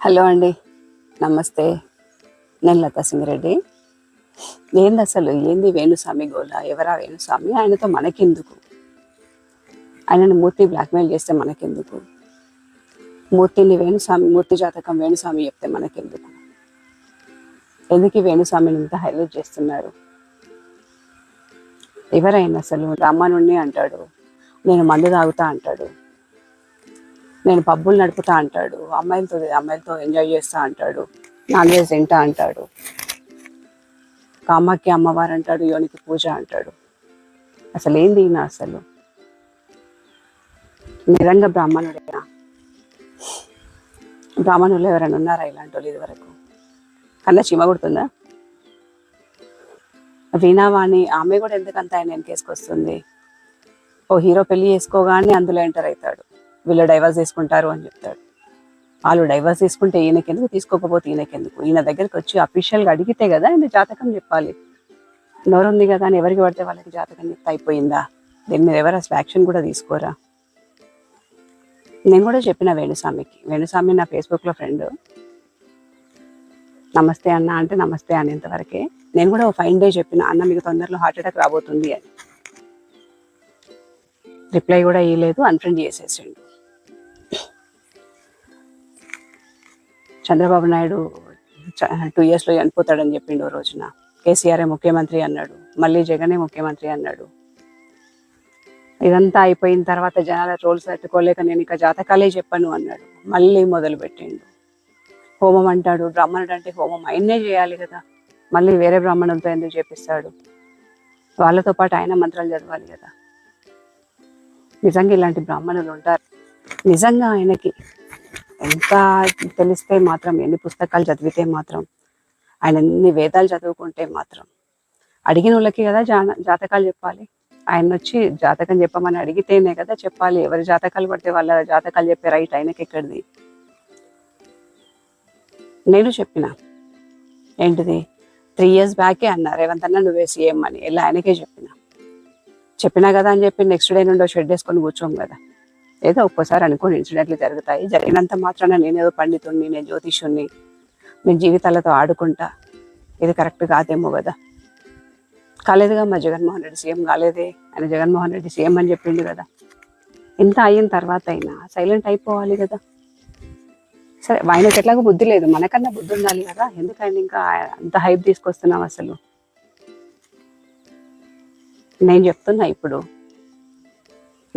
Hello అండి. నమస్తే. నేను లతా సింగిరెడ్డి. ఏంది అసలు ఏంది వేణుస్వామి గోళ ఎవరా వేణుస్వామి? ఆయనతో మనకెందుకు? ఆయనను మూర్తి బ్లాక్మెయిల్ చేస్తే మనకెందుకు? మూర్తిని వేణుస్వామి మూర్తి జాతకం వేణుస్వామి చెప్తే మనకెందుకు? ఎందుకు వేణుస్వామిని ఇంత హైలైట్ చేస్తున్నారు? ఎవరైనా అసలు? రామానుణ్ణి అంటాడు. నేను మందు తాగుతా అంటాడు. నేను పబ్బులు నడుపుతా అంటాడు అమ్మాయిలతో అమ్మాయిలతో ఎంజాయ్ చేస్తా అంటాడు నాన్ వెజ్ తింటా అంటాడు. కామాఖ్య అమ్మవారు అంటాడు యోనికి పూజ అంటాడు. అసలు ఏంది ఈయన అసలు? నిజంగా బ్రాహ్మణుడేనా? బ్రాహ్మణులు ఎవరైనా ఉన్నారా ఇలాంటి వాళ్ళు ఇదివరకు? కన్నా చీమ కుడుతుందా వీణావాణి ఆమె కూడా ఎందుకంత ఆయన వెనకేసుకొస్తుంది? ఓ హీరో పెళ్ళి చేసుకోగానే అందులో ఎంటర్ అవుతాడు. వీళ్ళు డైవర్స్ తీసుకుంటారు అని చెప్తాడు. వాళ్ళు డైవర్స్ తీసుకుంటే ఈయనకెందుకు? తీసుకోకపోతే ఈయనకెందుకు? ఈయన దగ్గరికి వచ్చి అఫీషియల్గా అడిగితే కదా ఆయన జాతకం చెప్పాలి. నోరుంది కదా అని ఎవరికి పడితే వాళ్ళకి జాతకం చెప్తే అయిపోయిందా? దీని మీద ఎవరు అసలు యాక్షన్ కూడా తీసుకోరా? నేను కూడా చెప్పిన వేణుస్వామికి. వేణుస్వామి నా ఫేస్బుక్లో ఫ్రెండ్ నమస్తే అన్న అంటే నమస్తే అనేంతవరకే. నేను కూడా ఓ ఫైన్ డే చెప్పిన అన్న మీకు తొందరలో హార్ట్ అటాక్ రాబోతుంది అని. రిప్లై కూడా ఇవ్వలేదు అన్ఫ్రెండ్ చేసేసిండు. చంద్రబాబు నాయుడు టూ ఇయర్స్లో చనిపోతాడని చెప్పిండు ఓ రోజున. కేసీఆరే ముఖ్యమంత్రి అన్నాడు. మళ్ళీ జగనే ముఖ్యమంత్రి అన్నాడు. ఇదంతా అయిపోయిన తర్వాత జనాల రోల్స్ తట్టుకోలేక నేను ఇక జాతకాలే చెప్పను అన్నాడు. మళ్ళీ మొదలు పెట్టిండు హోమం అంటాడు. బ్రాహ్మణుడు అంటే హోమం. ఆయన్నే చేయాలి కదా. మళ్ళీ వేరే బ్రాహ్మణులతో ఎందుకు చేపిస్తాడు? వాళ్ళతో పాటు ఆయన మంత్రాలు చదవాలి కదా. నిజంగా ఇలాంటి బ్రాహ్మణులు ఉంటారు. నిజంగా ఆయనకి ఎంత తెలిస్తే మాత్రం ఎన్ని పుస్తకాలు చదివితే మాత్రం ఆయన ఎన్ని వేదాలు చదువుకుంటే మాత్రం. అడిగిన వాళ్ళకి కదా జాతకాలు చెప్పాలి. ఆయన వచ్చి జాతకం చెప్పమని అడిగితేనే కదా చెప్పాలి. ఎవరి జాతకాలు పడితే వాళ్ళ జాతకాలు చెప్పే రైట్ ఆయనకి ఎక్కడిది? నేను చెప్పిన. ఏంటిది? త్రీ ఇయర్స్ బ్యాకే అన్నారు రేవంత్ అన్న నువ్వే సీఎం అని. ఇలా ఆయనకే చెప్పిన. చెప్పినా కదా అని చెప్పి నెక్స్ట్ డే నుండి షెడ్ వేసుకొని కూర్చోం కదా. ఏదో ఒక్కోసారి అనుకోని ఇన్సిడెంట్లు జరుగుతాయి. జరిగినంత మాత్రాన నేనేదో పండితుడిని నేను జ్యోతిష్యుణ్ణి నేను జీవితాలతో ఆడుకుంటా. ఇది కరెక్ట్ కాదేమో కదా. కాలేదుగా మా జగన్మోహన్ రెడ్డి సీఎం కాలేదే? ఆయన జగన్మోహన్ రెడ్డి సీఎం అని చెప్పిండు కదా. ఇంత అయిన తర్వాత అయినా సైలెంట్ అయిపోవాలి కదా. సరే ఆయనకి ఎట్లాగో బుద్ధి లేదు. మనకన్నా బుద్ధి ఉండాలి కదా. ఎందుకంటే ఇంకా అంత హైప్ తీసుకొస్తున్నాం అసలు? నేను చెప్తున్నా ఇప్పుడు.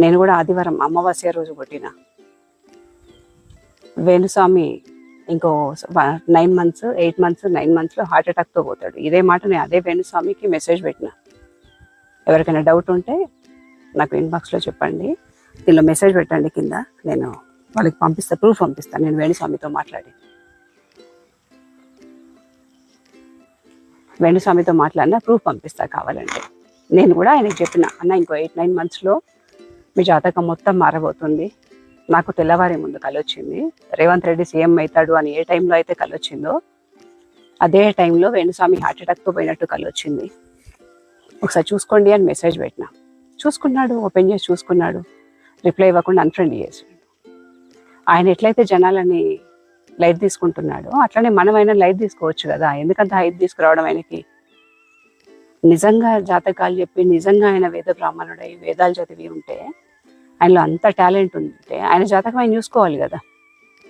నేను కూడా ఆదివారం అమావాస్య రోజు కొట్టిన వేణుస్వామి ఇంకో nine months eight months nine మంత్స్లో హార్ట్ అటాక్తో పోతాడు. ఇదే మాట నేను అదే వేణుస్వామికి మెసేజ్ పెట్టిన. ఎవరికైనా డౌట్ ఉంటే నాకు ఇన్బాక్స్లో చెప్పండి. దీనిలో మెసేజ్ పెట్టండి కింద. నేను వాళ్ళకి పంపిస్తా ప్రూఫ్ పంపిస్తాను నేను వేణుస్వామితో మాట్లాడి. వేణుస్వామితో మాట్లాడిన ప్రూఫ్ పంపిస్తా కావాలంటే. నేను కూడా ఆయనకి చెప్పిన అన్న ఇంకో ఎయిట్ నైన్ మంత్స్లో మీ జాతకం మొత్తం మారబోతుంది. నాకు తెల్లవారి ముందు కలొచ్చింది. రేవంత్ రెడ్డి సీఎం అవుతాడు అని ఏ టైంలో అయితే కలొచ్చిందో అదే టైంలో వేణుస్వామి హార్ట్ అటాక్తో పోయినట్టు కలొచ్చింది. ఒకసారి చూసుకోండి అని మెసేజ్ పెట్టిన. చూసుకున్నాడు ఓపెన్ చేసి చూసుకున్నాడు. రిప్లై ఇవ్వకుండా అన్ఫ్రెండ్ చేసాడు. ఆయన ఎట్లయితే జనాలని లైట్ తీసుకుంటున్నాడో అట్లనే మనమైనా లైట్ తీసుకోవచ్చు కదా. ఎందుకంత హైట్ తీసుకురావడం ఆయనకి? నిజంగా జాతకాలు చెప్పి నిజంగా ఆయన వేద బ్రాహ్మణుడై వేదాలు చదివి ఉంటే ఆయనలో అంత టాలెంట్ ఉంటే ఆయన జాతకం ఆయన చూసుకోవాలి కదా.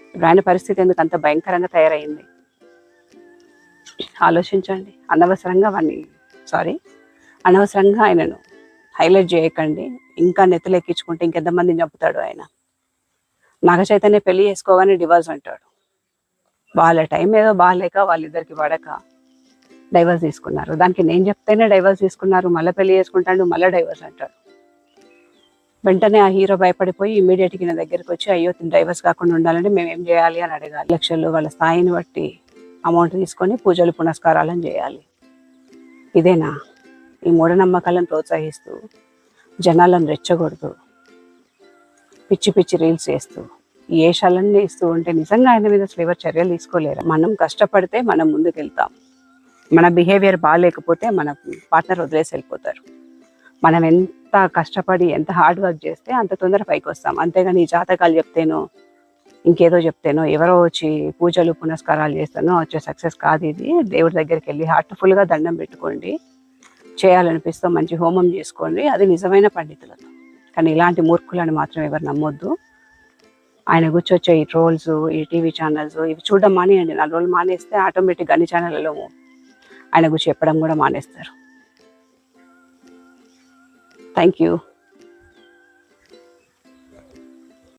ఇప్పుడు ఆయన పరిస్థితి ఎందుకు అంత భయంకరంగా తయారైంది? ఆలోచించండి. అనవసరంగా వాడిని సారీ అనవసరంగా ఆయనను హైలైట్ చేయకండి. ఇంకా నెత్తులెక్కించుకుంటే ఇంకెంతమందిని చంపుతాడు ఆయన? నాగ చైతన్య పెళ్ళి చేసుకోగానే డివోర్స్ అంటాడు. వాళ్ళ టైం ఏదో బాగాలేక వాళ్ళిద్దరికి పడక డైవర్స్ తీసుకున్నారు. దానికి నేను చెప్తేనే డైవర్స్ తీసుకున్నారు. మళ్ళీ పెళ్ళి చేసుకుంటాడు మళ్ళీ డైవర్స్ అంటాడు. వెంటనే ఆ హీరో భయపడిపోయి ఇమీడియట్గా నా దగ్గరికి వచ్చి అయ్యో డైవర్స్ కాకుండా ఉండాలంటే మేము ఏం చేయాలి? అని అడగాలి. లక్షలు వాళ్ళ స్థాయిని బట్టి అమౌంట్ తీసుకొని పూజలు పునస్కారాలను చేయాలి. ఇదేనా? ఈ మూఢనమ్మకాలను ప్రోత్సహిస్తూ జనాలను రెచ్చగొడుతూ పిచ్చి పిచ్చి రీల్స్ వేస్తూ ఈ ఏషాలన్నీ ఇస్తూ ఉంటే నిజంగా ఆయన మీద అసలు ఎవరు చర్యలు తీసుకోలేరు. మనం కష్టపడితే మనం ముందుకు వెళ్తాం మన బిహేవియర్ బాగాలేకపోతే మన పార్ట్నర్ వదిలేసి వెళ్ళిపోతారు. మనం ఎంత కష్టపడి ఎంత హార్డ్ వర్క్ చేస్తే అంత తొందర పైకి వస్తాం. అంతేగాని ఈ జాతకాలు చెప్తేనో ఇంకేదో చెప్తేనో ఎవరో వచ్చి పూజలు పునస్కారాలు చేస్తానో వచ్చే సక్సెస్ కాదు ఇది. దేవుడి దగ్గరికి వెళ్ళి హార్ట్ఫుల్గా దండం పెట్టుకోండి. చేయాలనిపిస్తే మంచి హోమం చేసుకోండి. అది నిజమైన పండితులతో. కానీ ఇలాంటి మూర్ఖులను మాత్రం ఎవరు నమ్మొద్దు. ఆయన కూర్చొచ్చే ఈ ట్రోల్స్ ఈ టీవీ ఛానల్స్ ఇవి చూడడం మానేయండి. నాలుగు రోజులు మానేస్తే ఆటోమేటిక్గా అన్ని ఛానళ్ళలో ఆయన గురించి చెప్పడం కూడా మానేస్తారు. Thank you.